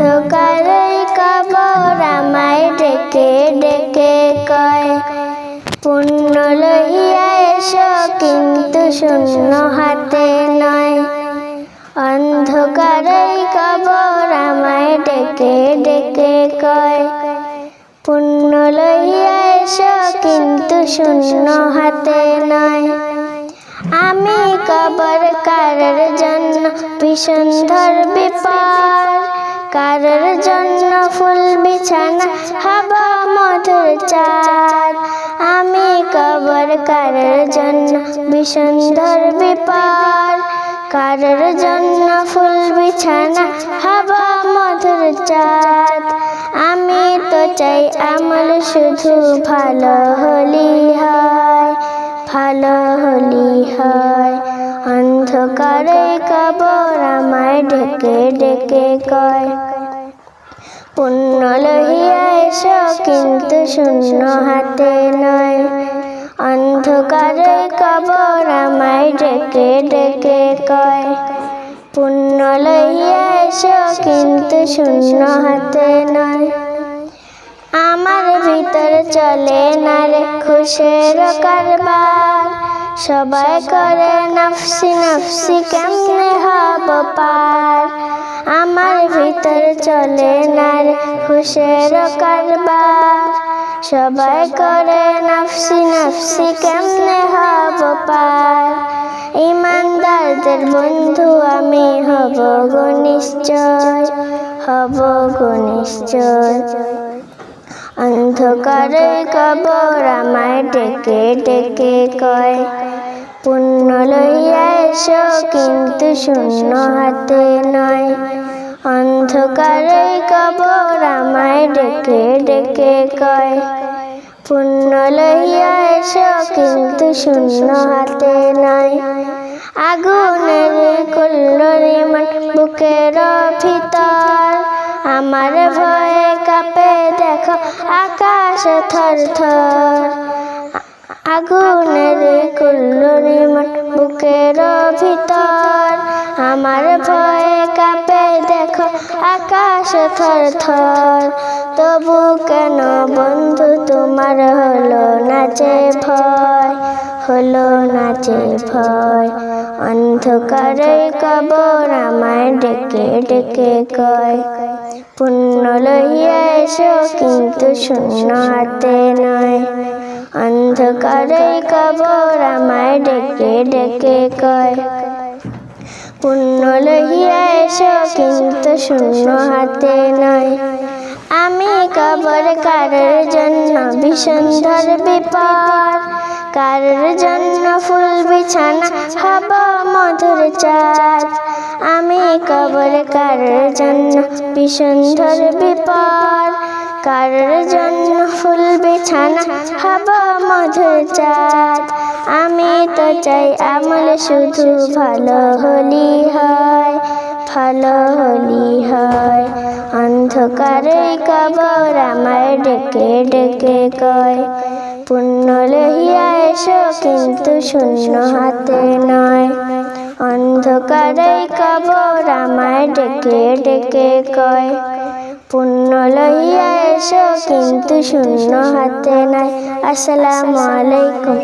অন্ধকারে কবর আমায় ডেকে ডেকে কয়, পুণ্য লইয়া এসো, কিন্তু শূন্য হাতে নয়। অন্ধকারে কবর আমায় ডেকে ডেকে কয়, পুণ্য লইয়া এসো, কিন্তু শূন্য হাতে নয়। আমি কবর কারোর জন্য ভীষণধর বিপদ কারোর জন্য ফুল বিছানা, হাবা মধুর চাঁদ। আমি কবর কারোর জন্য ভীষণধর বিপদ। কারোর জন্য ফুল বিছানা, হাবা মধুর চাঁদ। আমি তো চাই আমল শুধু ভালো হলি হয়, ভালো হলি ডেকে ডেকে কয় পুণ্য লহিয়া কিন্তু শূন্য হাতে নয়। অন্ধকারে কবর আমায় ডেকে ডেকে কয় পুণ্য লইয়া এসো কিন্তু শূন্য হাতে নয়। আমার ভিতর চলে না রে খুশের কারবার। সবাই করে নফসি নফসি কেমনে হব? আমার ভিতর চলে না রে খুশের কারবার। সবাই করে নফসি নফসি কেমনে হব পার? ইমানদারদের বন্ধু আমি হব গো নিশ্চয়, হব গো নিশ্চয়। অন্ধকারে কবর আমায় ডেকে ডেকে কয়, পুণ্য লইয়া এসো, কিন্তু শূন্য হাতে নয়। অন্ধকারে কবর আমায় ডেকে ডেকে কয় পুণ্য লইয়া এসো, কিন্তু শূন্য হাতে নাই। আগুনের কুল্লরি বুকের ভিতর। আমার ভয়ে কাপে দেখো, আকাশ থর থর। আগুনের কুল্লরি বুকের ভিতর। আমার ভয়ে আকাশ থর। থর তবু কেন বন্ধু তোমার হলো নাচে ভয়? হলো নাচে ভয়? অন্ধকারে কবর আমায় ডেকে ডেকে কয়। পুণ্য লইয়া এসো, কিন্তু শূন্য হাতে নয়। অন্ধকারে কবর আমায় ডেকে ডেকে কয়। পুণ্য লইয়া এসো কিন্তু শূন্য হাতে নয় আমি কবর কারোর জন্য ভীষণধর বিপদ। কারোর জন্য ফুল বিছানা হব মধুর চাঁদ। আমি কবর কারোর জন্য ভীষণধর বিপদ। কারোর জন্য ফুল বিছানা? হব মধুর চাঁদ আমি তো চাই আমল শুধু ভালো হলি হয়, ভালো হলি হয়। অন্ধকারে কবর আমায় ডেকে ডেকে কয়। পুণ্য লহিয়া এসো, কিন্তু শূন্য হাতে নয়। অন্ধকারে কবর আমায় ডেকে ডেকে কয়। পুণ্য লইয়া এসো কিন্তু শূন্য হাতে নাই। আসসালামু আলাইকুম।